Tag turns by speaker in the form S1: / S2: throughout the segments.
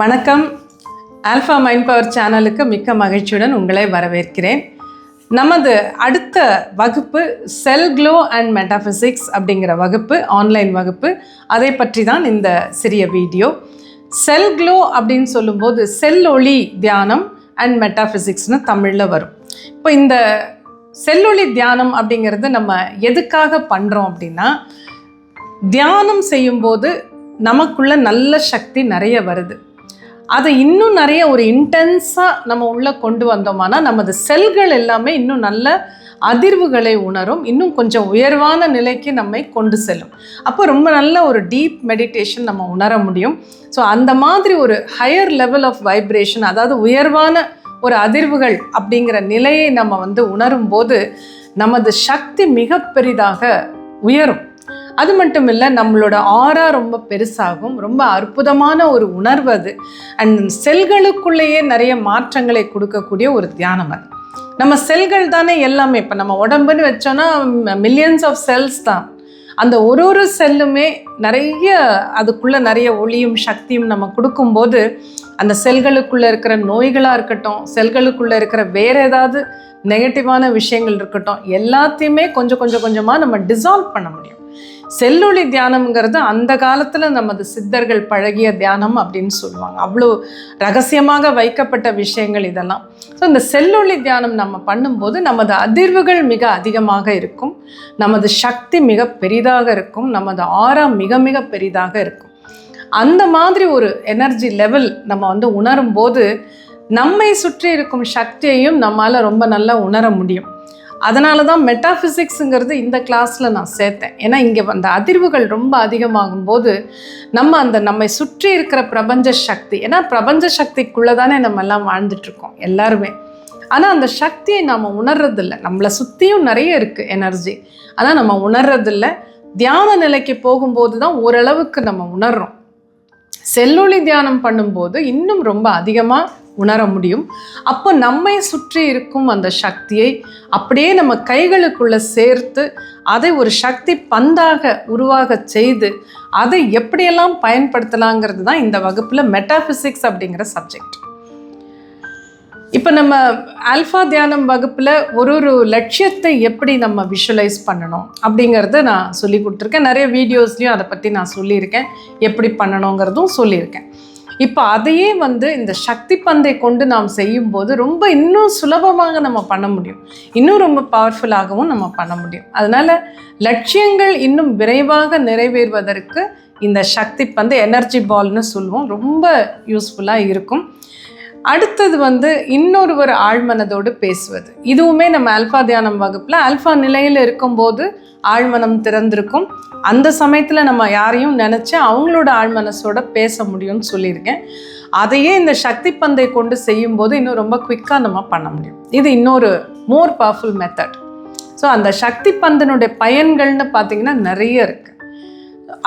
S1: வணக்கம். Alpha mind power சேனலுக்கு மிக்க மகிழ்ச்சியுடன் உங்களை வரவேற்கிறேன். நமது அடுத்த வகுப்பு செல் க்ளோ அண்ட் மெட்டாஃபிசிக்ஸ் அப்படிங்கிற வகுப்பு ஆன்லைன் வகுப்பு. அதை பற்றி தான் இந்த சிறிய வீடியோ. செல் க்ளோ அப்படின்னு சொல்லும்போது செல் ஒளி தியானம் அண்ட் மெட்டாஃபிசிக்ஸ்னு தமிழில் வரும். இப்போ இந்த செல்லொளி தியானம் அப்படிங்கிறது நம்ம எதுக்காக பண்ணுறோம் அப்படின்னா தியானம் செய்யும்போது நமக்குள்ள நல்ல சக்தி நிறைய வருது. அதை இன்னும் நிறைய ஒரு இன்டென்ஸாக நம்ம உள்ளே கொண்டு வந்தோம்னா நமது செல்கள் எல்லாமே இன்னும் நல்ல அதிர்வுகளை உணரும் இன்னும் கொஞ்சம் உயர்வான நிலைக்கு நம்மை கொண்டு செல்லும். அப்போ ரொம்ப நல்ல ஒரு டீப் மெடிடேஷன் நம்ம உணர முடியும். ஸோ அந்த மாதிரி ஒரு ஹையர் லெவல் ஆஃப் வைப்ரேஷன் அதாவது உயர்வான ஒரு அதிர்வுகள் அப்படிங்கிற நிலையை நம்ம வந்து உணரும் போது நமது சக்தி மிக பெரிதாக உயரும். அது மட்டும் இல்லை நம்மளோட ஆறா ரொம்ப பெருசாகும். ரொம்ப அற்புதமான ஒரு உணர்வு அது. அண்ட் செல்களுக்குள்ளேயே நிறைய மாற்றங்களை கொடுக்கக்கூடிய ஒரு தியானம் அது. நம்ம செல்கள் தானே எல்லாமே. இப்போ நம்ம உடம்புன்னு வச்சோன்னா மில்லியன்ஸ் ஆஃப் செல்ஸ் தான். அந்த ஒரு ஒரு செல்லுமே நிறைய அதுக்குள்ளே நிறைய ஒளியும் சக்தியும் நம்ம கொடுக்கும்போது அந்த செல்களுக்குள்ளே இருக்கிற நோய்களாக இருக்கட்டும் செல்களுக்குள்ளே இருக்கிற வேறு ஏதாவது நெகட்டிவான விஷயங்கள் இருக்கட்டும் எல்லாத்தையுமே கொஞ்சம் கொஞ்சம் கொஞ்சமாக நம்ம டிசால்வ் பண்ண முடியும். செல்லொளி தியானம்ங்கிறது அந்த காலத்தில் நமது சித்தர்கள் பழகிய தியானம் அப்படின்னு சொல்லுவாங்க. அவ்வளோ ரகசியமாக வைக்கப்பட்ட விஷயங்கள் இதெல்லாம். ஸோ இந்த செல்லொளி தியானம் நம்ம பண்ணும்போது நமது அதிர்வுகள் மிக அதிகமாக இருக்கும். நமது சக்தி மிக பெரிதாக இருக்கும். நமது ஆரா மிக மிக பெரிதாக இருக்கும். அந்த மாதிரி ஒரு எனர்ஜி லெவல் நம்ம வந்து உணரும் போது நம்மை சுற்றி இருக்கும் சக்தியையும் நம்மால் ரொம்ப நல்லா உணர முடியும். அதனால தான் மெட்டாஃபிசிக்ஸுங்கிறது இந்த கிளாஸில் நான் சேர்த்தேன். ஏன்னா இங்கே அந்த அதிர்வுகள் ரொம்ப அதிகமாகும் போது நம்ம அந்த நம்மை சுற்றி இருக்கிற பிரபஞ்ச சக்தி ஏன்னா பிரபஞ்ச சக்திக்குள்ளே தானே நம்ம எல்லாம் வாழ்ந்துட்டுருக்கோம் எல்லாருமே. ஆனால் அந்த சக்தியை நாம் உணர்றதில்ல. நம்மளை சுற்றியும் நிறைய இருக்குது எனர்ஜி ஆனால் நம்ம உணர்றதில்ல. தியான நிலைக்கு போகும்போது தான் ஓரளவுக்கு நம்ம உணர்றோம். செல்லொளி தியானம் பண்ணும்போது இன்னும் ரொம்ப அதிகமாக உணர முடியும். அப்போ நம்மை சுற்றி இருக்கும் அந்த சக்தியை அப்படியே நம்ம கைகளுக்குள்ளே சேர்த்து அதை ஒரு சக்தி பந்தாக உருவாக செய்து அதை எப்படியெல்லாம் பயன்படுத்தலாங்கிறது தான் இந்த வகுப்பில் மெட்டாஃபிசிக்ஸ் அப்படிங்கிற சப்ஜெக்ட் இப்போ நம்ம ஆல்ஃபா தியானம் வகுப்பில் ஒரு ஒரு லட்சியத்தை எப்படி நம்ம விஷுவலைஸ் பண்ணணும் அப்படிங்கிறத நான் சொல்லி கொடுத்துருக்கேன். நிறைய வீடியோஸ்லையும் அதை பற்றி நான் சொல்லியிருக்கேன். எப்படி பண்ணணுங்கிறதும் சொல்லியிருக்கேன். இப்போ அதையே வந்து இந்த சக்தி பந்தை கொண்டு நாம் செய்யும்போது ரொம்ப இன்னும் சுலபமாக நம்ம பண்ண முடியும். இன்னும் ரொம்ப பவர்ஃபுல்லாகவும் நம்ம பண்ண முடியும். அதனால் லட்சியங்கள் இன்னும் விரைவாக நிறைவேறுவதற்கு இந்த சக்தி பந்து எனர்ஜி பால்னு சொல்லுவோம். ரொம்ப யூஸ்ஃபுல்லாக இருக்கும். அடுத்தது வந்து இன்னொருவர் ஆழ்மனதோடு பேசுவது. இதுவுமே நம்ம அல்ஃபா தியானம் வகுப்பில் அல்ஃபா நிலையில் இருக்கும்போது ஆழ்மனம் திறந்திருக்கும். அந்த சமயத்தில் நம்ம யாரையும் நினச்சி அவங்களோட ஆழ்மனசோட பேச முடியும்னு சொல்லியிருக்கேன். அதையே இந்த சக்தி பந்தை கொண்டு செய்யும்போது இன்னும் ரொம்ப குயிக்காக நம்ம பண்ண முடியும். இது இன்னொரு மோர் பவர்ஃபுல் மெத்தட். ஸோ அந்த சக்தி பந்தனுடைய பயன்கள்னு பார்த்தீங்கன்னா நிறைய இருக்குது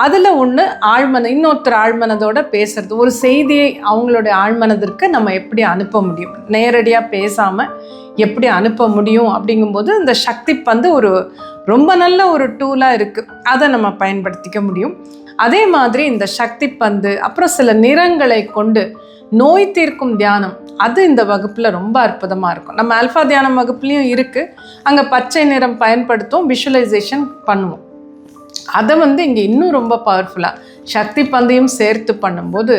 S1: அதில் ஒன்று ஆழ்மன இன்னொருத்தர் ஆழ்மனதோட பேசுறது. ஒரு செய்தியை அவங்களுடைய ஆழ்மனதிற்கு நம்ம எப்படி அனுப்ப முடியும்? நேரடியாக பேசாமல் எப்படி அனுப்ப முடியும் அப்படிங்கும்போது இந்த சக்தி பந்து ஒரு ரொம்ப நல்ல ஒரு டூலாக இருக்குது அதை நம்ம பயன்படுத்திக்க முடியும். அதே மாதிரி இந்த சக்தி பந்து அப்புறம் சில நிறங்களை கொண்டு நோய் தீர்க்கும் தியானம் அது இந்த வகுப்பில் ரொம்ப அற்புதமாக இருக்கும். நம்ம அல்ஃபா தியானம் வகுப்புலேயும் இருக்குது அங்கே பச்சை நிறம் பயன்படுத்தும் விஷுவலைசேஷன் பண்ணுவோம். அதை வந்து இங்கே இன்னும் ரொம்ப பவர்ஃபுல்லாக சக்தி பந்தையும் சேர்த்து பண்ணும்போது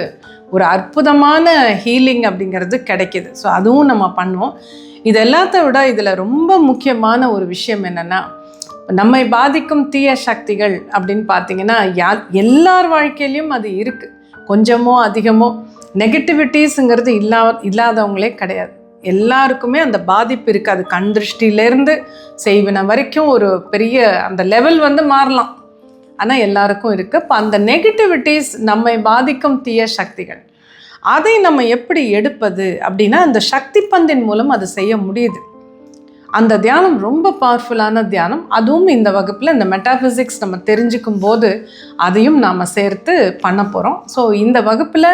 S1: ஒரு அற்புதமான ஹீலிங் அப்படிங்கிறது கிடைக்கிது. ஸோ அதுவும் நம்ம பண்ணுவோம். இது எல்லாத்த விட இதில் ரொம்ப முக்கியமான ஒரு விஷயம் என்னென்னா நம்மை பாதிக்கும் தீய சக்திகள் அப்படின்னு பார்த்தீங்கன்னா யா எல்லார் வாழ்க்கையிலையும் அது இருக்குது கொஞ்சமோ அதிகமோ நெகட்டிவிட்டிஸுங்கிறது இல்லா இல்லாதவங்களே கிடையாது. எல்லாருக்குமே அந்த பாதிப்பு இருக்குது அது கண் திருஷ்டியிலேருந்து செய்வின வரைக்கும் ஒரு பெரிய அந்த லெவல் வந்து மாறலாம். ஆனால் எல்லாருக்கும் இருக்குது இப்போ அந்த நெகட்டிவிட்டிஸ் நம்மை பாதிக்கும் தீய சக்திகள். அதை நம்ம எப்படி எடுப்பது அப்படின்னா அந்த சக்தி பந்தின் மூலம் அதை செய்ய முடியுது. அந்த தியானம் ரொம்ப பவர்ஃபுல்லான தியானம். அதுவும் இந்த வகுப்பில் இந்த மெட்டாஃபிசிக்ஸ் நம்ம தெரிஞ்சுக்கும் போது அதையும் நாம் சேர்த்து பண்ண போகிறோம் ஸோ இந்த வகுப்பில்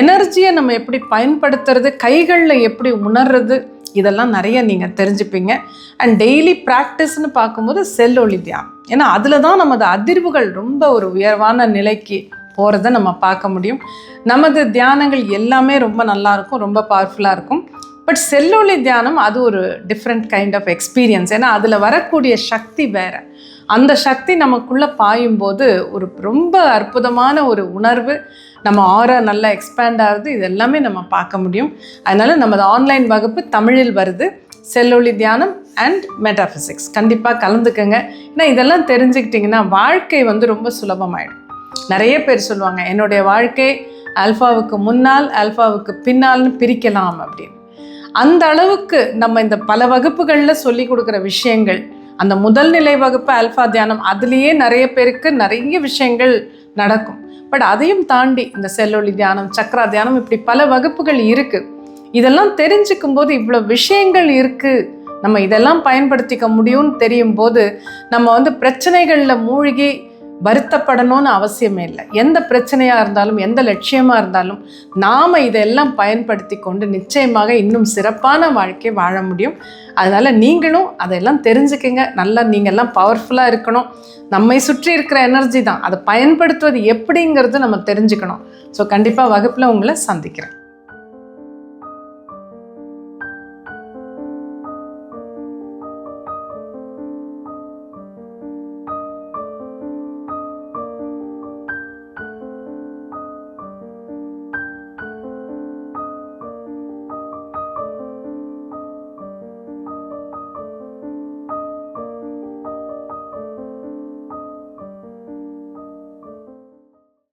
S1: எனர்ஜியை நம்ம எப்படி பயன்படுத்துறது கைகளில் எப்படி உணர்றது இதெல்லாம் நிறைய நீங்கள் தெரிஞ்சுப்பீங்க. அண்ட் டெய்லி ப்ராக்டிஸ்னு பார்க்கும்போது செல் ஒளி தியானம் ஏன்னா அதில் தான் நமது அதிர்வுகள் ரொம்ப ஒரு உயர்வான நிலைக்கு போகிறத நம்ம பார்க்க முடியும். நமது தியானங்கள் எல்லாமே ரொம்ப நல்லாயிருக்கும் ரொம்ப பவர்ஃபுல்லாக இருக்கும். பட் செல்லொளி தியானம் அது ஒரு டிஃப்ரெண்ட் கைண்ட் ஆஃப் எக்ஸ்பீரியன்ஸ் ஏன்னா அதில் வரக்கூடிய சக்தி வேறு. அந்த சக்தி நமக்குள்ளே பாயும்போது ஒரு ரொம்ப அற்புதமான ஒரு உணர்வு நம்ம ஆரா நல்லா எக்ஸ்பேண்ட் ஆகுது இது எல்லாமே நம்ம பார்க்க முடியும். அதனால் நமது ஆன்லைன் வகுப்பு தமிழில் வருது. செல்லொளி தியானம் அண்ட் மெட்டாஃபிசிக்ஸ் கண்டிப்பாக கலந்துக்கங்க. ஏன்னா இதெல்லாம் தெரிஞ்சுக்கிட்டிங்கன்னா வாழ்க்கை வந்து ரொம்ப சுலபமாயிடும். நிறைய பேர் சொல்லுவாங்க என்னுடைய வாழ்க்கை ஆல்ஃபாவுக்கு முன்னால் ஆல்ஃபாவுக்கு பின்னால்னு பிரிக்கலாம் அப்படின்னு. அந்த அளவுக்கு நம்ம இந்த பல வகுப்புகளில் சொல்லி கொடுக்குற விஷயங்கள் அந்த முதல் நிலை வகுப்பு ஆல்ஃபா தியானம் அதுலேயே நிறைய பேருக்கு நிறைய விஷயங்கள் நடக்கும். பட் அதையும் தாண்டி இந்த செல்லொளி தியானம் சக்ரா தியானம் இப்படி பல வகுப்புகள் இருக்குது இதெல்லாம் தெரிஞ்சுக்கும் போது இவ்வளோ விஷயங்கள் இருக்குது நம்ம இதெல்லாம் பயன்படுத்திக்க முடியும்னு தெரியும் போது நம்ம வந்து பிரச்சனைகளில் மூழ்கி வருத்தப்படணும்னு அவசியமே இல்லை. எந்த பிரச்சனையாக இருந்தாலும் எந்த லட்சியமாக இருந்தாலும் நாம் இதெல்லாம் பயன்படுத்தி கொண்டு நிச்சயமாக இன்னும் சிறப்பான வாழ்க்கை வாழ முடியும். அதனால் நீங்களும் அதெல்லாம் தெரிஞ்சுக்கங்க. நல்லா நீங்கள்லாம் பவர்ஃபுல்லாக இருக்கணும். நம்மை சுற்றி இருக்கிற எனர்ஜி தான். அதை பயன்படுத்துவது எப்படிங்கிறது நம்ம தெரிஞ்சுக்கணும். ஸோ கண்டிப்பாக வகுப்பில் உங்களை சந்திக்கிறேன்.